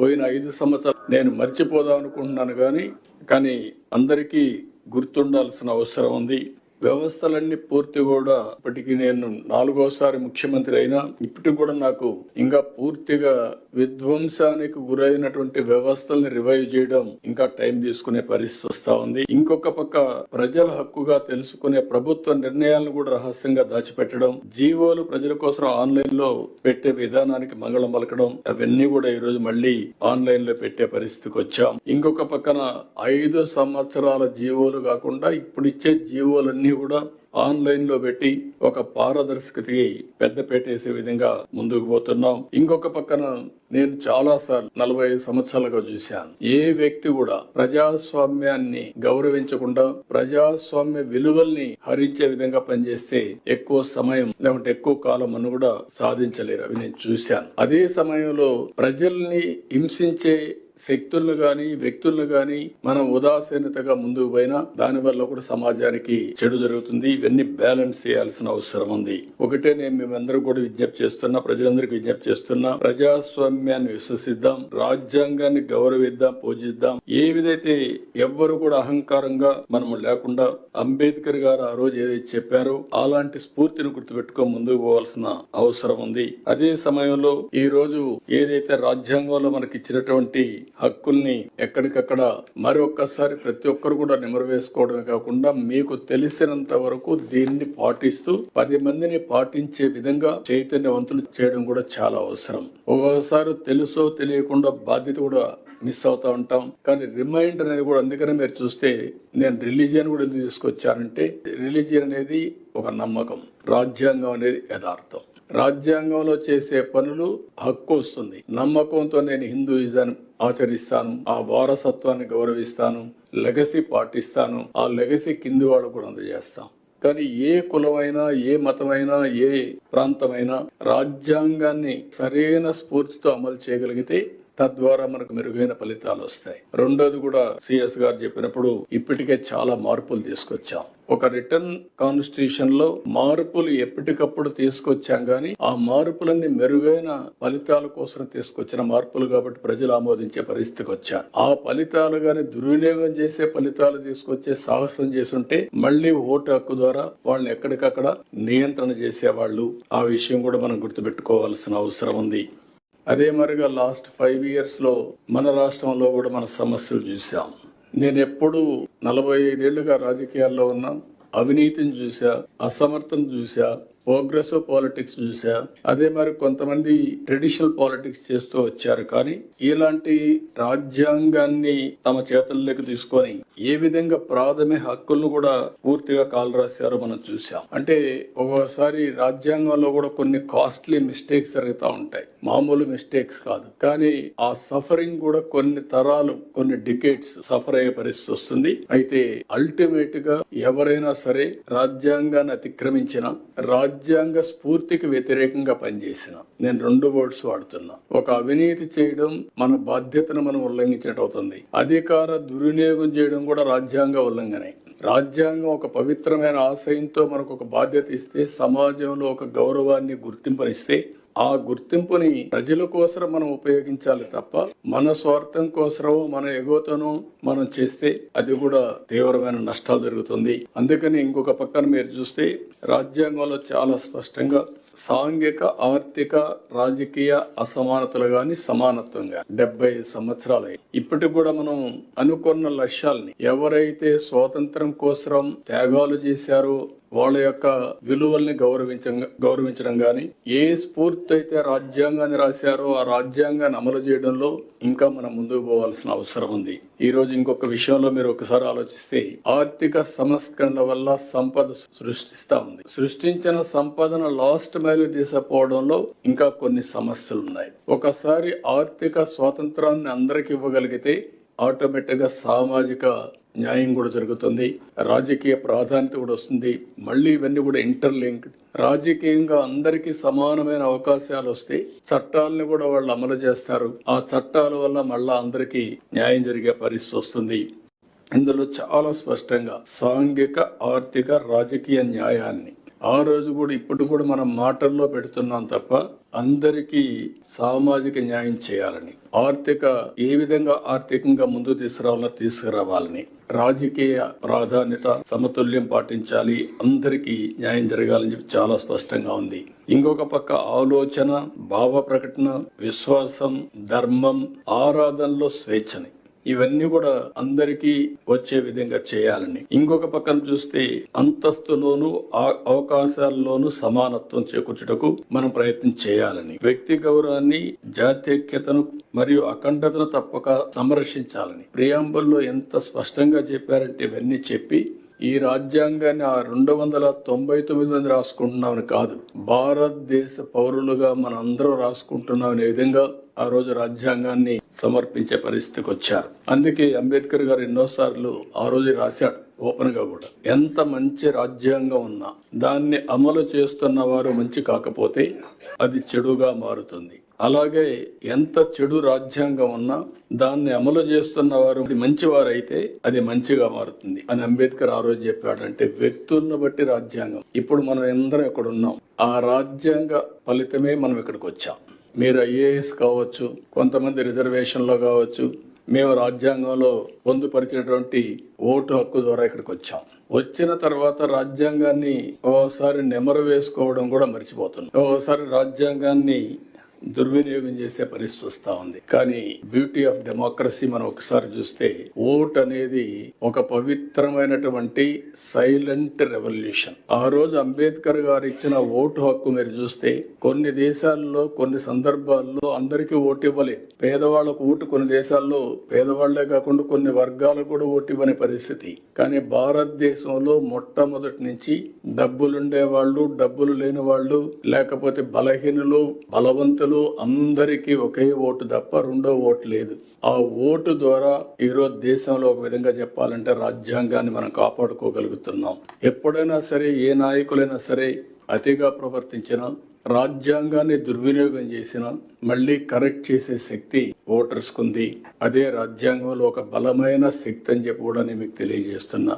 పోయిన ఐదు సంవత్సరాలు నేను మర్చిపోదాం అనుకుంటున్నాను కానీ కానీ అందరికీ గుర్తుండాల్సిన అవసరం ఉంది. వ్యవస్థలన్నీ పూర్తి కూడా ఇప్పటికి నేను నాలుగోసారి ముఖ్యమంత్రి అయినా ఇప్పటికి కూడా నాకు ఇంకా పూర్తిగా విధ్వంసానికి గురైనటువంటి వ్యవస్థల్ని రివైవ్ చేయడం ఇంకా టైం తీసుకునే పరిస్థితి వస్తా ఉంది. ఇంకొక పక్క ప్రజల హక్కుగా తెలుసుకునే ప్రభుత్వ నిర్ణయాలను కూడా రహస్యంగా దాచిపెట్టడం జీవోలు ప్రజల కోసం ఆన్లైన్లో పెట్టే విధానానికి మంగళం పలకడం అవన్నీ కూడా ఈ రోజు మళ్ళీ ఆన్లైన్లో పెట్టే పరిస్థితికి వచ్చాం. ఇంకొక పక్కన ఐదు సంవత్సరాల జీవోలు కాకుండా ఇప్పుడు ఇచ్చే జీవోలన్నీ కూడా ఆన్లైన్లో పెట్టి ఒక పారదర్శకతకి పెద్ద పెట్టేసే విధంగా ముందుకు పోతున్నాం. ఇంకొక పక్కన నేను చాలా సార్లు నలభై ఐదు సంవత్సరాలుగా చూశాను. ఏ వ్యక్తి కూడా ప్రజాస్వామ్యాన్ని గౌరవించకుండా ప్రజాస్వామ్య విలువల్ని హరించే విధంగా పనిచేస్తే ఎక్కువ సమయం లేకుంటే ఎక్కువ కాలం అని కూడా సాధించలేరు అవి నేను చూశాను. అదే సమయంలో ప్రజల్ని హింసించే శక్తులను గాని వ్యక్తులను గాని మనం ఉదాసీనతగా ముందుకు పోయినా దాని వల్ల కూడా సమాజానికి చెడు జరుగుతుంది. ఇవన్నీ బ్యాలెన్స్ చేయాల్సిన అవసరం ఉంది. ఒకటే నేను మేమందరూ కూడా విజ్ఞప్తి చేస్తున్నా ప్రజలందరికీ విజ్ఞప్తి చేస్తున్నా ప్రజాస్వామ్యాన్ని విశ్వసిద్దాం రాజ్యాంగాన్ని గౌరవిద్దాం పూజిద్దాం. ఏ విధైతే ఎవ్వరు కూడా అహంకారంగా మనము లేకుండా అంబేద్కర్ గారు ఆ రోజు ఏదైతే చెప్పారో అలాంటి స్ఫూర్తిని గుర్తుపెట్టుకో ముందుకు పోవాల్సిన అవసరం ఉంది. అదే సమయంలో ఈ రోజు ఏదైతే రాజ్యాంగంలో మనకి ఇచ్చినటువంటి హక్కుల్ని ఎక్కడికక్కడ మరొక్కసారి ప్రతి ఒక్కరు కూడా నిమరు వేసుకోవడమే కాకుండా మీకు తెలిసినంత వరకు దీన్ని పాటిస్తూ పది మందిని పాటించే విధంగా చైతన్యవంతులు చేయడం కూడా చాలా అవసరం. ఒక్కొక్కసారి తెలుసో తెలియకుండా బాధ్యత కూడా మిస్ అవుతా ఉంటాం. కానీ రిమైండర్ అనేది కూడా అందుకనే మీరు చూస్తే నేను రిలీజియన్ కూడా ఎందుకు తీసుకొచ్చానంటే రిలీజియన్ అనేది ఒక నమ్మకం. రాజ్యాంగం అనేది యథార్థం. రాజ్యాంగంలో చేసే పనులు హక్కు వస్తుంది. నమ్మకంతో నేను హిందూయిజం ఆచరిస్తాను. ఆ వారసత్వాన్ని గౌరవిస్తాను. లెగసీ పాటిస్తాను. ఆ లెగసీ కింది వాళ్ళు కూడా అందజేస్తాం. కానీ ఏ కులమైనా ఏ మతమైనా ఏ ప్రాంతమైనా రాజ్యాంగాన్ని సరైన స్ఫూర్తితో అమలు చేయగలిగితే తద్వారా మనకు మెరుగైన ఫలితాలు వస్తాయి. రెండోది కూడా సిఎస్ గారు చెప్పినప్పుడు ఇప్పటికే చాలా మార్పులు తీసుకొచ్చాం. ఒక రిటర్న్ కాన్స్టిట్యూషన్లో మార్పులు ఎప్పటికప్పుడు తీసుకొచ్చాం కానీ ఆ మార్పులన్నీ మెరుగైన ఫలితాల కోసం తీసుకొచ్చిన మార్పులు కాబట్టి ప్రజలు ఆమోదించే పరిస్థితికి వచ్చారు. ఆ ఫలితాలు గాని దుర్వినియోగం చేసే ఫలితాలు తీసుకొచ్చే సాహసం చేసుంటే మళ్ళీ ఓటు హక్కు ద్వారా వాళ్ళని ఎక్కడికక్కడ నియంత్రణ చేసేవాళ్ళు. ఆ విషయం కూడా మనం గుర్తుపెట్టుకోవాల్సిన అవసరం ఉంది. అదే మరిగా లాస్ట్ ఫైవ్ ఇయర్స్లో మన రాష్ట్రంలో కూడా మన సమస్యలు చూసాం నేను ఎప్పుడు నలభై ఐదేళ్ళుగా రాజకీయాల్లో ఉన్నా. అవినీతిని చూసా అసమర్థను చూసా ప్రోగ్రెసివ్ పాలిటిక్స్ చూసా. అదే మరి కొంతమంది ట్రెడిషనల్ పాలిటిక్స్ చేస్తూ వచ్చారు. కానీ ఇలాంటి రాజ్యాంగాన్ని తమ చేతుల్లోకి తీసుకొని ఏ విధంగా ప్రాథమిక హక్కులను కూడా పూర్తిగా కాలు రాశారో మనం చూసాం. అంటే ఒక్కోసారి రాజ్యాంగంలో కూడా కొన్ని కాస్ట్లీ మిస్టేక్స్ జరుగుతూ ఉంటాయి. మామూలు మిస్టేక్స్ కాదు. కానీ ఆ సఫరింగ్ కూడా కొన్ని తరాలు కొన్ని డికేట్స్ సఫర్ అయ్యే పరిస్థితి వస్తుంది. అయితే అల్టిమేట్గా ఎవరైనా సరే రాజ్యాంగాన్ని అతిక్రమించిన రాజ్యాంగ స్ఫూర్తికి వ్యతిరేకంగా పనిచేసిన నేను రెండు వర్డ్స్ వాడుతున్నా. ఒక అవినీతి చేయడం మన బాధ్యతను మనం ఉల్లంఘించినట్టు అవుతుంది. అధికార దుర్వినియోగం చేయడం కూడా రాజ్యాంగ ఉల్లంఘనే. రాజ్యాంగం ఒక పవిత్రమైన ఆశయంతో మనకు ఒక బాధ్యత ఇస్తే సమాజంలో ఒక గౌరవాన్ని గుర్తింపనిస్తే ఆ గుర్తింపుని ప్రజల కోసం మనం ఉపయోగించాలి తప్ప మన స్వార్థం కోసమో మన ఎగోతను మనం చేస్తే అది కూడా తీవ్రమైన నష్టాలు జరుగుతుంది. అందుకని ఇంకొక పక్కన మీరు చూస్తే రాజ్యాంగంలో చాలా స్పష్టంగా సాంఘిక ఆర్థిక రాజకీయ అసమానతలు గాని సమానత్వం గాని డెబ్బై సంవత్సరాలు ఇప్పటికి కూడా మనం అనుకున్న లక్ష్యాలని ఎవరైతే స్వాతంత్రం కోసం త్యాగాలు చేశారో వాళ్ళ యొక్క విలువల్ని గౌరవించ గౌరవించడం కానీ ఏ స్ఫూర్తి అయితే రాజ్యాంగాన్ని రాశారో ఆ రాజ్యాంగాన్ని అమలు చేయడంలో ఇంకా మనం ముందుకు పోవాల్సిన అవసరం ఉంది. ఈ రోజు ఇంకొక విషయంలో మీరు ఒకసారి ఆలోచిస్తే ఆర్థిక సంస్కరణ వల్ల సంపద సృష్టిస్తా ఉంది. సృష్టించిన సంపదను లాస్ట్ మైలు తీసుకుపోవడంలో ఇంకా కొన్ని సమస్యలు ఉన్నాయి ఒకసారి ఆర్థిక స్వాతంత్రాన్ని అందరికి ఇవ్వగలిగితే ఆటోమేటిక్గా సామాజిక న్యాయం కూడా జరుగుతుంది రాజకీయ ప్రాధాన్యత కూడా వస్తుంది మళ్ళీ ఇవన్నీ కూడా ఇంటర్లింక్ రాజకీయంగా అందరికీ సమానమైన అవకాశాలు వస్తాయి చట్టాలను కూడా వాళ్ళు అమలు చేస్తారు. ఆ చట్టాల వల్ల మళ్ళా అందరికీ న్యాయం జరిగే పరిస్థితి వస్తుంది. ఇందులో చాలా స్పష్టంగా సాంఘిక ఆర్థిక రాజకీయ న్యాయాన్ని ఆ రోజు కూడా ఇప్పుడు కూడా మనం మాటల్లో పెడుతున్నాం తప్ప అందరికీ సామాజిక న్యాయం చేయాలని ఆర్థిక ఏ విధంగా ఆర్థికంగా ముందు తీసుకురావాలని తీసుకురావాలని రాజకీయ ప్రాధాన్యత సమతుల్యం పాటించాలి అందరికీ న్యాయం జరగాలని చెప్పి చాలా స్పష్టంగా ఉంది. ఇంకొక పక్క ఆలోచన భావ ప్రకటన విశ్వాసం ధర్మం ఆరాధనలో స్వేచ్ఛని. ఇవన్నీ కూడా అందరికీ వచ్చే విధంగా చేయాలని. ఇంకొక పక్కన చూస్తే అంతస్తులోను అవకాశాల్లోనూ సమానత్వం చేకూర్చుటకు మనం ప్రయత్నం చేయాలని. వ్యక్తి గౌరవాన్ని జాతీయతను మరియు అఖండతను తప్పక సంరక్షించాలని. ప్రియాంబుల్లో ఎంత స్పష్టంగా చెప్పారంటే ఇవన్నీ చెప్పి ఈ రాజ్యాంగాన్ని ఆ రెండు వందల తొంభై తొమ్మిది మంది రాసుకుంటున్నామని కాదు భారతదేశ పౌరులుగా మనందరం రాసుకుంటున్నామనే రాసుకుంటున్నాం అనే విధంగా ఆ రోజు రాజ్యాంగాన్ని సమర్పించే పరిస్థితికి వచ్చారు. అందుకే అంబేద్కర్ గారు ఎన్నోసార్లు ఆ రోజు రాశాడు ఓపెన్గా కూడా. ఎంత మంచి రాజ్యాంగం ఉన్నా దాన్ని అమలు చేస్తున్న వారు మంచి కాకపోతే అది చెడుగా మారుతుంది. అలాగే ఎంత చెడు రాజ్యాంగం ఉన్నా దాన్ని అమలు చేస్తున్న వారు మంచివారైతే అది మంచిగా మారుతుంది అని అంబేద్కర్ ఆ రోజు చెప్పాడంటే వ్యక్తులను బట్టి రాజ్యాంగం. ఇప్పుడు మనం అందరం ఇక్కడ ఉన్నాం. ఆ రాజ్యాంగ ఫలితమే మనం ఇక్కడికి వచ్చాం. మీరు ఐఏఎస్ కావచ్చు కొంతమంది రిజర్వేషన్లో కావచ్చు మేము రాజ్యాంగంలో పొందుపరిచినటువంటి ఓటు హక్కు ద్వారా ఇక్కడికి వచ్చాం. వచ్చిన తర్వాత రాజ్యాంగాన్ని ఓసారి నెమరు వేసుకోవడం కూడా మర్చిపోతున్నాం. ఓసారి రాజ్యాంగాన్ని దుర్వినియోగం చేసే పరిస్థితి వస్తా ఉంది. కానీ బ్యూటీ ఆఫ్ డెమోక్రసీ మనం ఒకసారి చూస్తే ఓట్ అనేది ఒక పవిత్రమైనటువంటి సైలెంట్ రెవల్యూషన్. ఆ రోజు అంబేద్కర్ గారు ఇచ్చిన ఓటు హక్కు మీరు చూస్తే కొన్ని దేశాల్లో కొన్ని సందర్భాల్లో అందరికీ ఓటు ఇవ్వలేదు. పేదవాళ్ళకు ఓటు కొన్ని దేశాల్లో పేదవాళ్ళే కాకుండా కొన్ని వర్గాలకు కూడా ఓటు ఇవ్వని పరిస్థితి. కానీ భారతదేశంలో మొట్టమొదటి నుంచి డబ్బులుండే వాళ్ళు డబ్బులు లేని వాళ్ళు లేకపోతే బలహీనులు బలవంతులు అందరికీ ఒకే ఓటు తప్ప రెండో ఓటు లేదు. ఆ ఓటు ద్వారా ఈరోజు దేశంలో ఒక విధంగా చెప్పాలంటే రాజ్యాంగాన్ని మనం కాపాడుకోగలుగుతున్నాం. ఎప్పుడైనా సరే ఏ నాయకులైనా సరే అతిగా ప్రవర్తించినా రాజ్యాంగాన్ని దుర్వినియోగం చేసిన మళ్ళీ కరెక్ట్ చేసే శక్తి ఓటర్స్ కుంది అదే రాజ్యాంగంలో ఒక బలమైన శక్తి అని చెప్పి కూడా నేను మీకు తెలియజేస్తున్నా.